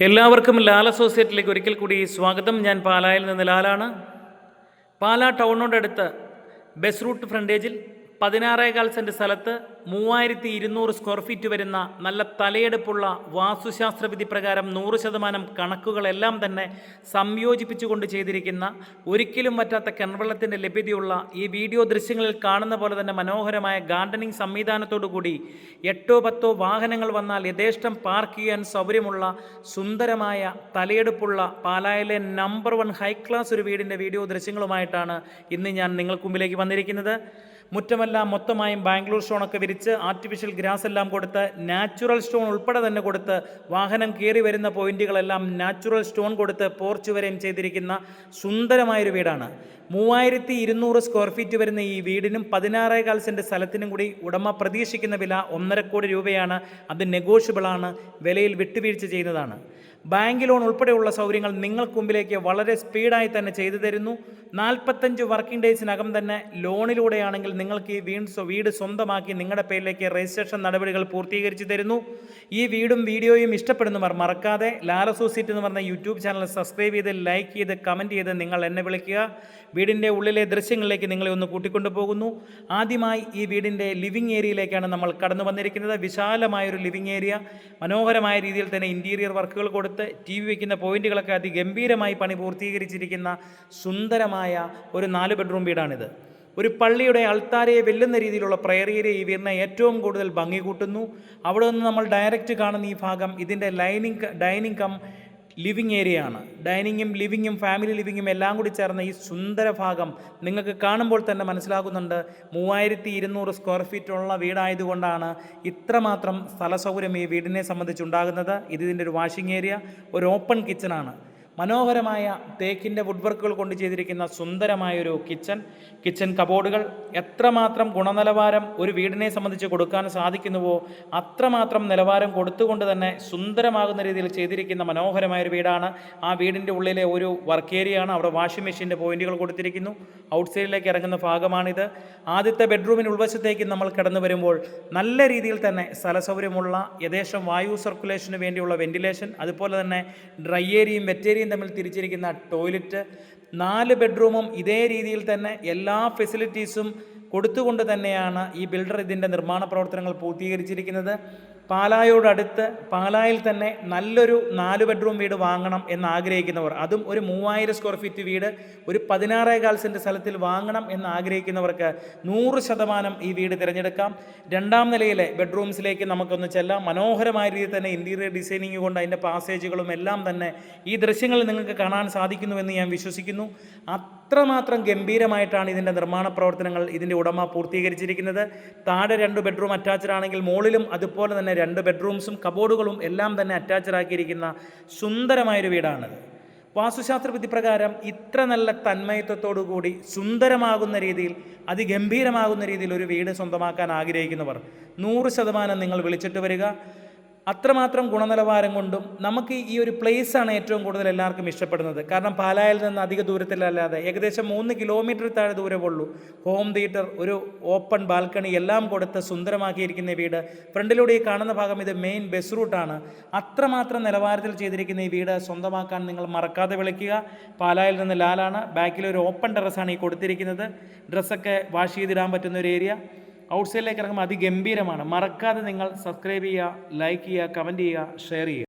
എല്ലാവർക്കും ലാൽ അസോസിയേറ്റിലേക്ക് ഒരിക്കൽ കൂടി സ്വാഗതം. ഞാൻ പാലായിൽ നിന്ന് ലാലാണ്. പാലാ ടൗണിനോടടുത്ത് ബസ് റൂട്ട് ഫ്രണ്ടേജിൽ പതിനാറേകാൽ സെന്റ് സ്ഥലത്ത് മൂവായിരത്തി ഇരുന്നൂറ് സ്ക്വയർ ഫീറ്റ് വരുന്ന നല്ല തലയെടുപ്പുള്ള വാസ്തുശാസ്ത്രവിധി പ്രകാരം നൂറ് ശതമാനം കണക്കുകളെല്ലാം തന്നെ സംയോജിപ്പിച്ചുകൊണ്ട് ചെയ്തിരിക്കുന്ന ഒരിക്കലും പറ്റാത്ത കിണവെള്ളത്തിന്റെ ലഭ്യതയുള്ള ഈ വീഡിയോ ദൃശ്യങ്ങളിൽ കാണുന്ന പോലെ തന്നെ മനോഹരമായ ഗാർഡനിങ് സംവിധാനത്തോടു കൂടി എട്ടോ പത്തോ വാഹനങ്ങൾ വന്നാൽ യഥേഷ്ടം പാർക്ക് ചെയ്യാൻ സൗകര്യമുള്ള സുന്ദരമായ തലയെടുപ്പുള്ള പാലായിലെ നമ്പർ വൺ ഹൈ ക്ലാസ് ഒരു വീടിന്റെ വീഡിയോ ദൃശ്യങ്ങളുമായിട്ടാണ് ഇന്ന് ഞാൻ നിങ്ങൾക്ക് മുമ്പിലേക്ക് വന്നിരിക്കുന്നത്. മുറ്റമെല്ലാം മൊത്തമായും ബാംഗ്ലൂർ സ്റ്റോണൊക്കെ വിരിച്ച് ആർട്ടിഫിഷ്യൽ ഗ്രാസ് എല്ലാം കൊടുത്ത് നാച്ചുറൽ സ്റ്റോൺ ഉൾപ്പെടെ തന്നെ കൊടുത്ത് വാഹനം കയറി വരുന്ന പോയിന്റുകളെല്ലാം നാച്ചുറൽ സ്റ്റോൺ കൊടുത്ത് പോർച്ച് വരെയും ചെയ്തിരിക്കുന്ന സുന്ദരമായൊരു വീടാണ്. മൂവായിരത്തി ഇരുന്നൂറ് സ്ക്വയർ ഫീറ്റ് വരുന്ന ഈ വീടിനും പതിനാറേകാൽ സെന്റ് സ്ഥലത്തിനും കൂടി ഉടമ പ്രതീക്ഷിക്കുന്ന വില ഒന്നര കോടി രൂപയാണ്. അത് നെഗോഷ്യബിളാണ് വിലയിൽ വിട്ടുവീഴ്ച ചെയ്യുന്നതാണ്. ബാങ്ക് ലോൺ ഉൾപ്പെടെയുള്ള സൗകര്യങ്ങൾ നിങ്ങൾക്ക് മുമ്പിലേക്ക് വളരെ സ്പീഡായി തന്നെ ചെയ്തു തരുന്നു. നാൽപ്പത്തഞ്ച് വർക്കിംഗ് ഡേയ്സിനകം തന്നെ ലോണിലൂടെയാണെങ്കിൽ നിങ്ങൾക്ക് ഈ വീട് വീട് സ്വന്തമാക്കി നിങ്ങളുടെ പേരിലേക്ക് രജിസ്ട്രേഷൻ നടപടികൾ പൂർത്തീകരിച്ച് തരുന്നു. ഈ വീടും വീഡിയോയും ഇഷ്ടപ്പെടുന്നവർ മറക്കാതെ ലാല അസോസിയേറ്റ് എന്ന് പറഞ്ഞ യൂട്യൂബ് ചാനൽ സബ്സ്ക്രൈബ് ചെയ്ത് ലൈക്ക് ചെയ്ത് കമന്റ് ചെയ്ത് നിങ്ങൾ എന്നെ വിളിക്കുക. വീടിന്റെ ഉള്ളിലെ ദൃശ്യങ്ങളിലേക്ക് നിങ്ങളെ ഒന്ന് കൂട്ടിക്കൊണ്ടു പോകുന്നു ആദ്യമായി ഈ വീടിന്റെ ലിവിംഗ് ഏരിയയിലേക്കാണ് നമ്മൾ കടന്നു വന്നിരിക്കുന്നത് വിശാലമായൊരു ലിവിംഗ് ഏരിയ. മനോഹരമായ രീതിയിൽ തന്നെ ഇന്റീരിയർ വർക്കുകൾ കൊടുത്ത് ടി വി വയ്ക്കുന്ന പോയിന്റുകളൊക്കെ അതിഗംഭീരമായി പണി പൂർത്തീകരിച്ചിരിക്കുന്ന സുന്ദരമായ ഒരു നാല് ബെഡ്റൂം വീടാണിത്. ഒരു പള്ളിയുടെ അൾത്താരയെ വെല്ലുന്ന രീതിയിലുള്ള പ്രയറിയരെ ഈ വീടിനെ ഏറ്റവും കൂടുതൽ ഭംഗി കൂട്ടുന്നു. അവിടെ നിന്ന് നമ്മൾ ഡയറക്റ്റ് കാണുന്ന ഈ ഭാഗം ഇതിന്റെ ലൈനിങ് ഡൈനിങ് കം ലിവിങ് ആണ് ഡൈനിങ്ങും ലിവിങ്ങും ഫാമിലി ലിവിങ്ങും എല്ലാം കൂടി ചേർന്ന ഈ സുന്ദര ഭാഗം നിങ്ങൾക്ക് കാണുമ്പോൾ തന്നെ മനസ്സിലാകുന്നുണ്ട്. മൂവായിരത്തി ഇരുന്നൂറ് സ്ക്വയർ ഫീറ്റ് ഉള്ള വീടായതുകൊണ്ടാണ് ഇത്രമാത്രം സ്ഥല സൗകര്യം ഈ വീടിനെ സംബന്ധിച്ചുണ്ടാകുന്നത് ഇത് ഇതിന്റെ ഒരു വാഷിംഗ് ഏരിയ ഒരു ഓപ്പൺ കിച്ചണാണ് മനോഹരമായ തേക്കിന്റെ വുഡ് വർക്കുകൾ കൊണ്ട് ചെയ്തിരിക്കുന്ന സുന്ദരമായൊരു കിച്ചൺ കിച്ചൺ കബോർഡുകൾ എത്രമാത്രം ഗുണനിലവാരം ഒരു വീടിനെ സംബന്ധിച്ച് കൊടുക്കാൻ സാധിക്കുന്നുവോ അത്രമാത്രം നിലവാരം കൊടുത്തുകൊണ്ട് തന്നെ സുന്ദരമാകുന്ന രീതിയിൽ ചെയ്തിരിക്കുന്ന മനോഹരമായൊരു വീടാണ്. ആ വീടിന്റെ ഉള്ളിലെ ഒരു വർക്ക് ഏരിയയാണ് അവിടെ വാഷിംഗ് മെഷീന്റെ പോയിന്റുകൾ കൊടുത്തിരിക്കുന്നു. ഔട്ട്സൈഡിലേക്ക് ഇറങ്ങുന്ന ഭാഗമാണിത്. ആദ്യത്തെ ബെഡ്റൂമിന് ഉൾവശത്തേക്ക് നമ്മൾ കടന്നു വരുമ്പോൾ നല്ല രീതിയിൽ തന്നെ സ്ഥല സൗകര്യമുള്ള യഥേഷ്ടം വായു സർക്കുലേഷന് വേണ്ടിയുള്ള വെന്റിലേഷൻ അതുപോലെ തന്നെ ഡ്രൈ ഏരിയയും വെറ്റ് ഏരിയയും തമ്മിൽ തിരിച്ചിരിക്കുന്ന ടോയ്ലറ്റ് നാല് ബെഡ്റൂമും ഇതേ രീതിയിൽ തന്നെ എല്ലാ ഫെസിലിറ്റീസും കൊടുത്തുകൊണ്ട് തന്നെയാണ് ഈ ബിൽഡർ ഇതിന്റെ നിർമ്മാണ പ്രവർത്തനങ്ങൾ പൂർത്തീകരിച്ചിരിക്കുന്നത്. പാലായോടടുത്ത് പാലായിൽ തന്നെ നല്ലൊരു നാല് ബെഡ്റൂം വീട് വാങ്ങണം എന്ന് ആഗ്രഹിക്കുന്നവർ അതും ഒരു മൂവായിരം സ്ക്വയർ ഫീറ്റ് വീട് ഒരു പതിനാറേകാൽ സെന്റ് സ്ഥലത്തിൽ വാങ്ങണം എന്ന് ആഗ്രഹിക്കുന്നവർക്ക് നൂറ് ശതമാനം ഈ വീട് തിരഞ്ഞെടുക്കാം. രണ്ടാം നിലയിലെ ബെഡ്റൂംസിലേക്ക് നമുക്കൊന്ന് ചെല്ലാം. മനോഹരമായ രീതിയിൽ തന്നെ ഇന്റീരിയർ ഡിസൈനിങ് കൊണ്ട് അതിന്റെ പാസേജുകളും എല്ലാം തന്നെ ഈ ദൃശ്യങ്ങളിൽ നിങ്ങൾക്ക് കാണാൻ സാധിക്കുന്നുവെന്ന് ഞാൻ വിശ്വസിക്കുന്നു. അത്രമാത്രം ഗംഭീരമായിട്ടാണ് ഇതിന്റെ നിർമ്മാണ പ്രവർത്തനങ്ങൾ ഇതിന്റെ ഉടമ പൂർത്തീകരിച്ചിരിക്കുന്നത്. താഴെ രണ്ട് ബെഡ്റൂം അറ്റാച്ച്ഡ് ആണെങ്കിൽ മുകളിലും അതുപോലെ തന്നെ രണ്ട് ബെഡ്റൂംസും കബോർഡുകളും എല്ലാം തന്നെ അറ്റാച്ച്ഡ് ആക്കിയിരിക്കുന്ന സുന്ദരമായൊരു വീടാണിത് വാസ്തുശാസ്ത്ര വിധി പ്രകാരം ഇത്ര നല്ല തന്മയത്വത്തോടു കൂടി സുന്ദരമാകുന്ന രീതിയിൽ അതിഗംഭീരമാകുന്ന രീതിയിൽ ഒരു വീട് സ്വന്തമാക്കാൻ ആഗ്രഹിക്കുന്നവർ നൂറ് ശതമാനം നിങ്ങൾ വിളിച്ചിട്ട് വരിക. അത്രമാത്രം ഗുണനിലവാരം കൊണ്ടും നമുക്ക് ഈ ഒരു പ്ലേസ് ആണ് ഏറ്റവും കൂടുതൽ എല്ലാവർക്കും ഇഷ്ടപ്പെടുന്നത്. കാരണം പാലായിൽ നിന്ന് അധിക ദൂരത്തിലല്ലാതെ ഏകദേശം മൂന്ന് കിലോമീറ്റർ താഴെ ദൂരമുള്ളൂ ഹോം തിയേറ്റർ ഒരു ഓപ്പൺ ബാൽക്കണി എല്ലാം കൊടുത്ത് സുന്ദരമാക്കിയിരിക്കുന്ന വീട്. ഫ്രണ്ടിലൂടെ ഈ കാണുന്ന ഭാഗം ഇത് മെയിൻ ബസ് റൂട്ടാണ് അത്രമാത്രം നിലവാരത്തിൽ ചെയ്തിരിക്കുന്ന ഈ വീട് സ്വന്തമാക്കാൻ നിങ്ങൾ മറക്കാതെ വിളിക്കുക. പാലായിൽ നിന്ന് ലാലാണ്. ബാക്കിൽ ഒരു ഓപ്പൺ ടെറസാണ് ഈ കൊടുത്തിരിക്കുന്നത്. ഡ്രസ്സൊക്കെ വാഷ് ചെയ്തിടാൻ പറ്റുന്ന ഒരു ഏരിയ ഔട്ട്സൈഡിലേക്ക് ഇറങ്ങുമ്പോൾ അതിഗംഭീരമാണ്. മറക്കാതെ നിങ്ങൾ സബ്സ്ക്രൈബ് ചെയ്യുക ലൈക്ക് ചെയ്യുക കമന്റ് ചെയ്യുക ഷെയർ ചെയ്യുക.